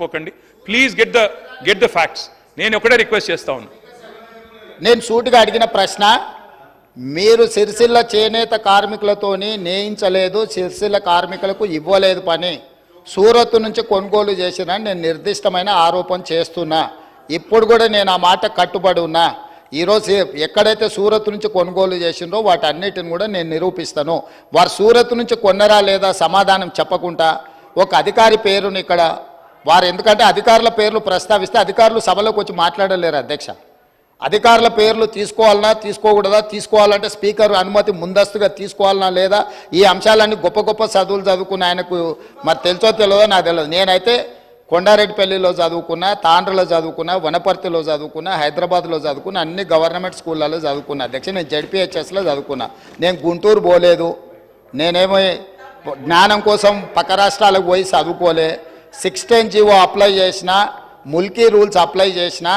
మోసపోకండి please get the get the facts నేను ఒకటే రిక్వెస్ట్ చేస్తా ఉన్నా. నేను సూటిగా అడిగిన ప్రశ్న మీరు సిరిసిల్ల చేనేత కార్మికులతోని నేయించలేదు సిరిసిల్ల కార్మికులకు ఇవ్వలేదు పని. సూరత్ నుంచి కొనుగోలు చేసిన నేను నిర్దిష్టమైన ఆరోపణ చేస్తున్నా. ఇప్పుడు కూడా నేను ఆ మాట కట్టుబడి ఉన్నా. ఈరోజు ఎక్కడైతే సూరత్ నుంచి కొనుగోలు చేసిండ్రో వాటన్నిటిని కూడా నేను నిరూపిస్తాను. వారు సూరత్ నుంచి కొన్నరా లేదా సమాధానం చెప్పకుండా ఒక అధికారి పేరుని ఇక్కడ వారు ఎందుకంటే అధికారుల పేర్లు ప్రస్తావిస్తే అధికారులు సభలోకి వచ్చి మాట్లాడలేరు అధ్యక్ష. అధికారుల పేర్లు తీసుకోవాలన్నా తీసుకోకూడదా? తీసుకోవాలంటే స్పీకర్ అనుమతి ముందస్తుగా తీసుకోవాలన్నా లేదా? ఈ అంశాలన్నీ గొప్ప గొప్ప చదువులు చదువుకున్న ఆయనకు మరి తెలుసో తెలియదో నాకు తెలియదు. నేనైతే కొండారెడ్డిపల్లిలో చదువుకున్నా తాండ్రలో చదువుకున్నా వనపర్తిలో చదువుకున్నా హైదరాబాద్లో చదువుకున్నా అన్ని గవర్నమెంట్ స్కూళ్ళలో చదువుకున్నా. అధ్యక్ష నేను జడ్పిహెచ్ఎస్లో చదువుకున్నా. నేను గుంటూరు పోలేదు. నేనేమో జ్ఞానం కోసం పక్క రాష్ట్రాలకు పోయి చదువుకోలే. సిక్స్టీన్ జీవో అప్లై చేసినా ముల్కీ రూల్స్ అప్లై చేసినా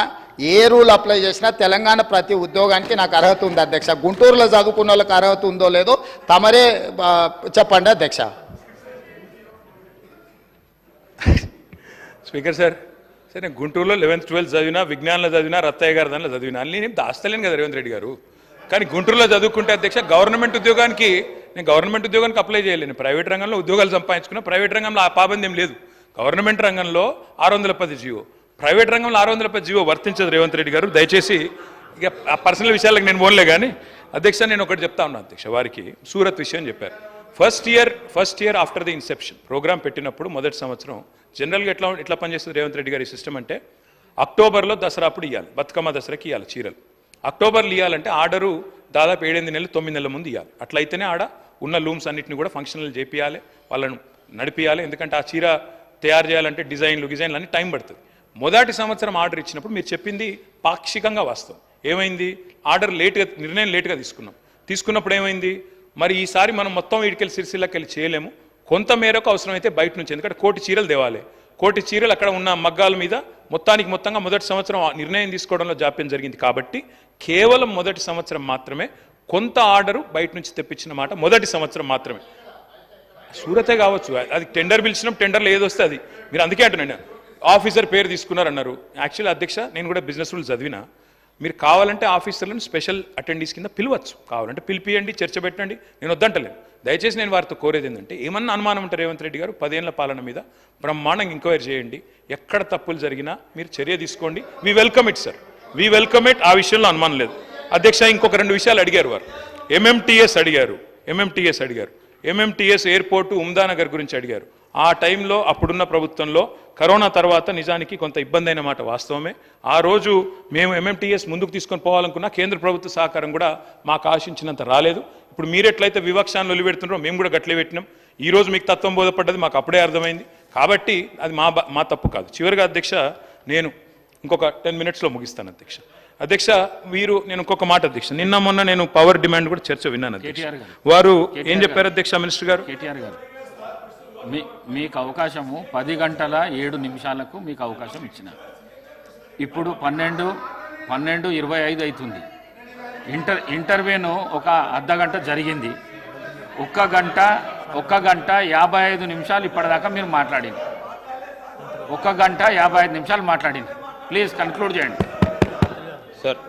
ఏ రూల్ అప్లై చేసినా తెలంగాణ ప్రతి ఉద్యోగానికి నాకు అర్హత ఉంది అధ్యక్ష. గుంటూరులో చదువుకున్న వాళ్ళకి అర్హత ఉందో లేదో తమరే చెప్పండి అధ్యక్ష. స్పీకర్ సార్ సార్ నేను గుంటూరులో లెవెన్త్ ట్వెల్త్ చదివినా విజ్ఞానంలో చదివినా రత్తయ్య గారి దానిలో చదివినా. అన్ని నేను దాస్తలేను కదా రేవంత్ రెడ్డి గారు. కానీ గుంటూరులో చదువుకుంటే అధ్యక్ష గవర్నమెంట్ ఉద్యోగానికి నేను గవర్నమెంట్ ఉద్యోగానికి అప్లై చేయలేను. ప్రైవేట్ రంగంలో ఉద్యోగాలు సంపాదించుకున్నా ప్రైవేట్ రంగంలో ఆ పాబంది ఏం లేదు. గవర్నమెంట్ రంగంలో ఆరు వందల పది జీవో ప్రైవేట్ రంగంలో ఆరు వందల పది జీవో వర్తించదు రేవంత్ రెడ్డి గారు. దయచేసి ఇక ఆ పర్సనల్ విషయాలకు నేను పోన్లే కానీ అధ్యక్ష నేను ఒకటి చెప్తా ఉన్నాను అధ్యక్ష వారికి. సూరత్ విషయం చెప్పారు. First year first year after the inception program పెట్టినప్పుడు మొదటి సంవత్సరం జనరల్గా ఎట్లా ఎట్లా పనిచేస్తుంది రేవంత్ రెడ్డి గారి సిస్టమ్ అంటే అక్టోబర్లో దసరా అప్పుడు ఇవ్వాలి బతుకమ్మ దసరాకి ఇవ్వాలి చీరలు. అక్టోబర్లో ఇవ్వాలంటే ఆర్డరు దాదాపు ఏడెనిమిది నెలలు తొమ్మిది నెలల ముందు ఇవ్వాలి అట్లయితేనే ఆడ ఉన్న లూమ్స్ అన్నింటిని కూడా ఫంక్షనల్ చేపియాలి వాళ్ళను నడిపియాలి ఎందుకంటే ఆ చీర తయారు చేయాలంటే డిజైన్లు డిజైన్లు అన్ని టైం పడుతుంది. మొదటి సంవత్సరం ఆర్డర్ ఇచ్చినప్పుడు మీరు చెప్పింది పాక్షికంగా వాస్తవం. ఏమైంది? ఆర్డర్ లేట్గా నిర్ణయం లేట్గా తీసుకున్నాం. తీసుకున్నప్పుడు ఏమైంది? మరి ఈసారి మనం మొత్తం వీడికెళ్ళి సిరిసిల్లకి వెళ్ళి చేయలేము. కొంత మేరకు అవసరమైతే బయట నుంచి ఎందుకంటే కోటి చీరలు దేవాలి కోటి చీరలు అక్కడ ఉన్న మగ్గాల మీద మొత్తానికి మొత్తంగా మొదటి సంవత్సరం నిర్ణయం తీసుకోవడంలో జాప్యం జరిగింది కాబట్టి కేవలం మొదటి సంవత్సరం మాత్రమే కొంత ఆర్డరు బయట నుంచి తెప్పించిన మాట మొదటి సంవత్సరం మాత్రమే. సూరతే కావచ్చు. అది టెండర్ పిలిచినాం టెండర్లో ఏది వస్తే అది. మీరు అందుకే అంటున్నాను ఆఫీసర్ పేరు తీసుకున్నారన్నారు. యాక్చువల్ అధ్యక్ష నేను కూడా బిజినెస్ రూల్ చదివినా. మీరు కావాలంటే ఆఫీసర్లను స్పెషల్ అటెండీస్ కింద పిలవచ్చు. కావాలంటే పిలిపియండి చర్చ పెట్టండి. నేను వద్దంటలేను. దయచేసి నేను వారితో కోరేది ఏంటంటే ఏమన్నా అనుమానం ఉంటే రేవంత్ రెడ్డి గారు పదేళ్ళ పాలన మీద బ్రహ్మాండంగా ఎంక్వైరీ చేయండి. ఎక్కడ తప్పులు జరిగినా మీరు చర్య తీసుకోండి. We welcome it sir. We welcome it. ఆ విషయంలో అనుమానం లేదు. అధ్యక్ష ఇంకొక రెండు విషయాలు అడిగారు వారు. ఎంఎంటీఎస్ అడిగారు. ఎంఎంటీఎస్ అడిగారు. ఎంఎంటీఎస్ ఎయిర్పోర్టు ఉమ్దానగర్ గురించి అడిగారు. ఆ టైంలో అప్పుడున్న ప్రభుత్వంలో కరోనా తర్వాత నిజానికి కొంత ఇబ్బంది అయిన మాట వాస్తవమే. ఆ రోజు మేము ఎంఎంటీఎస్ ముందుకు తీసుకొని పోవాలనుకున్నా కేంద్ర ప్రభుత్వ సహకారం కూడా మాకు ఆశించినంత రాలేదు. ఇప్పుడు మీరు ఎట్లయితే వివక్షాన్ని వదిలిపెడుతున్నారో మేము కూడా గట్లే పెట్టినాం. ఈరోజు మీకు తత్వం బోధపడ్డది మాకు అప్పుడే అర్థమైంది. కాబట్టి అది మా మా తప్పు కాదు. చివరిగా అధ్యక్ష నేను ఇంకొక టెన్ మినిట్స్లో ముగిస్తాను అధ్యక్ష. అధ్యక్ష వీరు నేను ఇంకొక మాట అధ్యక్ష నిన్న మొన్న నేను పవర్ డిమాండ్ కూడా చర్చ విన్నాను అధ్యక్ష. వారు ఏం చెప్పారు అధ్యక్ష మినిస్టర్ గారు? కేటీఆర్ గారు. మీ మీకు అవకాశము పది గంటల ఏడు నిమిషాలకు మీకు అవకాశం ఇచ్చిన. ఇప్పుడు పన్నెండు పన్నెండు ఇరవై ఐదు అవుతుంది ఇంటర్ ఇంటర్వ్యూను ఒక అర్ధ గంట జరిగింది. ఒక్క గంట ఒక్క గంట యాభై ఐదు నిమిషాలు ఇప్పటిదాకా మీరు మాట్లాడింది. ఒక్క గంట యాభై ఐదు నిమిషాలు మాట్లాడింది. ప్లీజ్ కన్క్లూడ్ చేయండి. సార్